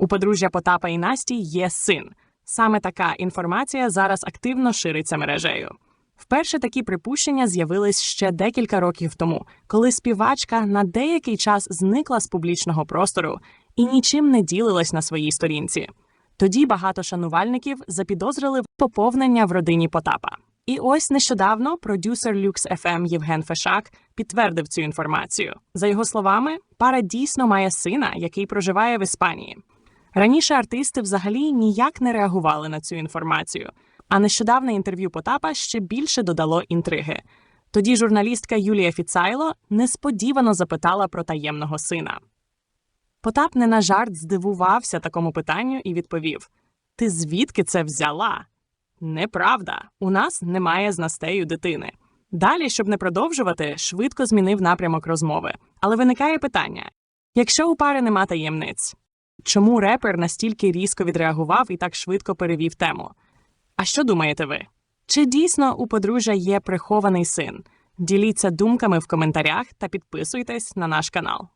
У подружжя Потапа і Насті є син. Саме така інформація зараз активно шириться мережею. Вперше такі припущення з'явились ще декілька років тому, коли співачка на деякий час зникла з публічного простору і нічим не ділилась на своїй сторінці. Тоді багато шанувальників запідозрили поповнення в родині Потапа. І ось нещодавно продюсер Lux FM Євген Фешак підтвердив цю інформацію. За його словами, пара дійсно має сина, який проживає в Іспанії. Раніше артисти взагалі ніяк не реагували на цю інформацію, а нещодавне інтерв'ю Потапа ще більше додало інтриги. Тоді журналістка Юлія Фіцайло несподівано запитала про таємного сина. Потап не на жарт здивувався такому питанню і відповів: Ти звідки це взяла? Неправда, у нас немає з Настею дитини. Далі, щоб не продовжувати, швидко змінив напрямок розмови. Але виникає питання: якщо у пари нема таємниць, чому репер настільки різко відреагував і так швидко перевів тему? А що думаєте ви? Чи дійсно у подружжя є прихований син? Діліться думками в коментарях та підписуйтесь на наш канал.